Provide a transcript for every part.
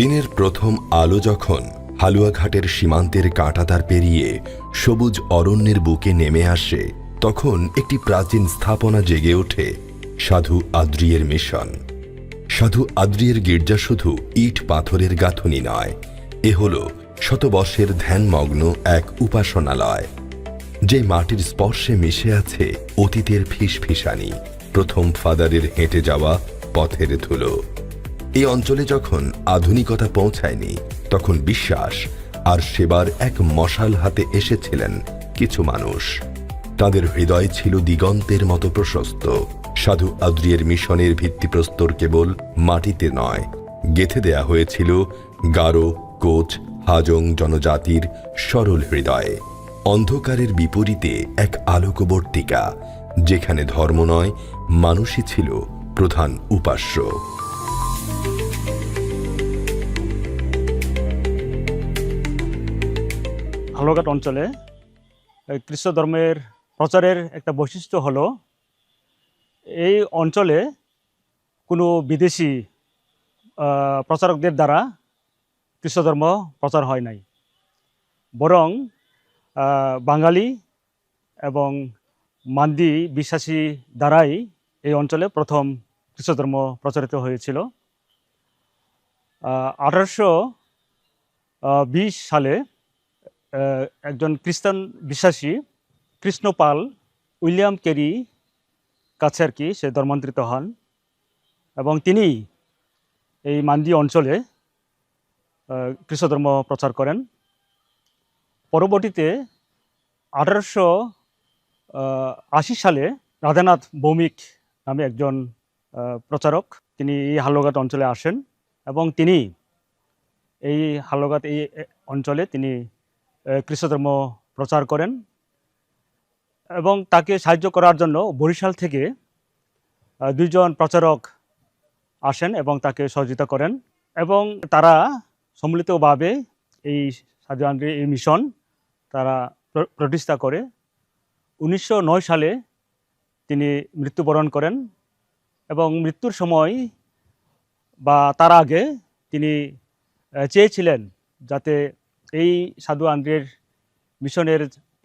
দিনের প্রথম আলো যখন হালুয়াঘাটের সীমান্তের কাঁটাতার পেরিয়ে সবুজ অরণ্যের বুকে নেমে আসে, তখন একটি প্রাচীন স্থাপনা জেগে ওঠে, সাধু আদ্রিয়ের মিশন। সাধু আদ্রিয়ের গির্জা শুধু ইট পাথরের গাঁথনি নয়, এ হল শতবর্ষের ধ্যানমগ্ন এক উপাসনালয়, যে মাটির স্পর্শে মিশে আছে অতীতের ফিসফিসানি, প্রথম ফাদারের হেঁটে যাওয়া পথের ধুলো। এই অঞ্চলে যখন আধুনিকতা পৌঁছায়নি, তখন বিশ্বাস আর সেবার এক মশাল হাতে এসেছিলেন কিছু মানুষ। তাদের হৃদয় ছিল দিগন্তের মতো প্রশস্ত। সাধু আদ্রিয়ের মিশনের ভিত্তিপ্রস্তর কেবল মাটিতে নয়, গেথে দেয়া হয়েছিল গারো, কোচ, হাজং জনজাতির সরল হৃদয়ে। অন্ধকারের বিপরীতে এক আলোকবর্তিকা, যেখানে ধর্ম নয়, মানুষই ছিল প্রধান উপাস্য। হালুয়াঘাট অঞ্চলে খ্রিস্ট ধর্মের প্রচারের একটা বৈশিষ্ট্য হলো, এই অঞ্চলে কোনো বিদেশি প্রচারকদের দ্বারা খ্রিস্ট ধর্ম প্রচার হয় নাই। বরং বাঙালি এবং মান্দি বিশ্বাসী দ্বারাই এই অঞ্চলে প্রথম খ্রিস্ট ধর্ম প্রচারিত হয়েছিল। আঠারোশো বিশ সালে একজন খ্রিস্টান বিশ্বাসী কৃষ্ণপাল উইলিয়াম কেরি কাছে আর কি সে ধর্মান্তরিত হন। এবং তিনি এই মান্দি অঞ্চলে আহ, ধর্ম প্রচার করেন। পরবর্তীতে আঠারোশো আশি সালে রাধানাথ ভৌমিক নামে একজন প্রচারক তিনি এই হালুঘাট অঞ্চলে আসেন। এবং তিনি এই হালুঘাট এই অঞ্চলে তিনি খ্রিস্ট ধর্ম প্রচার করেন এবং তাকে সাহায্য করার জন্য বরিশাল থেকে দুইজন প্রচারক আসেন এবং তাকে সহযোগিতা করেন এবং তারা সম্মিলিতভাবে এই সাধু আন্দ্রে এই মিশন তারা প্র- প্রতিষ্ঠা করে। উনিশশো নয় সালে তিনি মৃত্যুবরণ করেন এবং মৃত্যুর সময় বা তার আগে তিনি চেয়েছিলেন যাতে এই সাধু আন্দ্রের মিশনের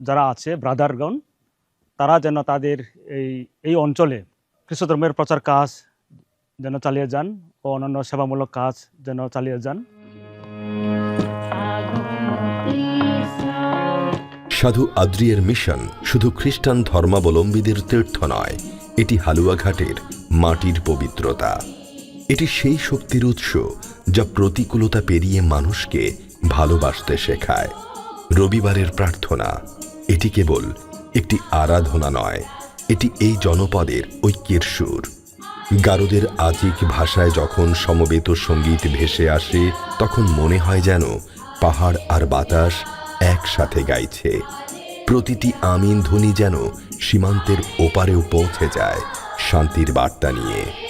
যারা আছে, ব্রাদারগণ, তারা যেন তাদের এই এই অঞ্চলে খ্রিস্ট ধর্মের প্রচার কাজ যেন চালিয়ে যান ও অন্যান্য সেবামূলক কাজ যেন চালিয়ে যান। সাধু আদ্রিয়ের মিশন শুধু খ্রিস্টান ধর্মাবলম্বীদের তীর্থ নয়, এটি হালুয়াঘাটের মাটির পবিত্রতা। এটি সেই শক্তির উৎস যা প্রতিকূলতা পেরিয়ে মানুষকে ভালোবাসতে শেখায়। রবিবারের প্রার্থনা, এটি কেবল একটি আরাধনা নয়, এটি এই জনপদের ঐক্যের সুর। গারোদের আজিক ভাষায় যখন সমবেত সংগীত ভেসে আসে, তখন মনে হয় যেন পাহাড় আর বাতাস একসাথে গাইছে। প্রতিটি আমিন ধ্বনি যেন সীমান্তের ওপারেও পৌঁছে যায় শান্তির বার্তা নিয়ে।